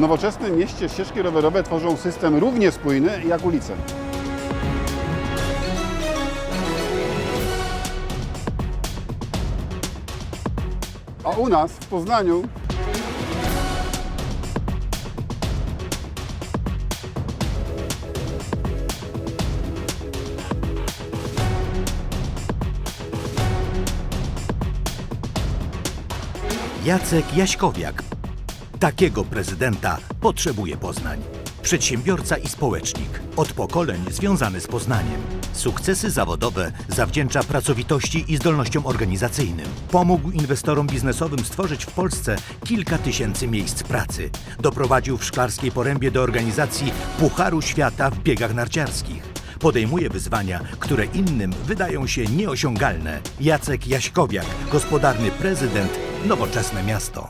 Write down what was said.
W nowoczesnym mieście ścieżki rowerowe tworzą system równie spójny jak ulice. A u nas w Poznaniu Jacek Jaśkowiak. Takiego prezydenta potrzebuje Poznań. Przedsiębiorca i społecznik. Od pokoleń związany z Poznaniem. Sukcesy zawodowe zawdzięcza pracowitości i zdolnościom organizacyjnym. Pomógł inwestorom biznesowym stworzyć w Polsce kilka tysięcy miejsc pracy. Doprowadził w Szklarskiej Porębie do organizacji Pucharu Świata w biegach narciarskich. Podejmuje wyzwania, które innym wydają się nieosiągalne. Jacek Jaśkowiak, gospodarny prezydent, nowoczesne miasto.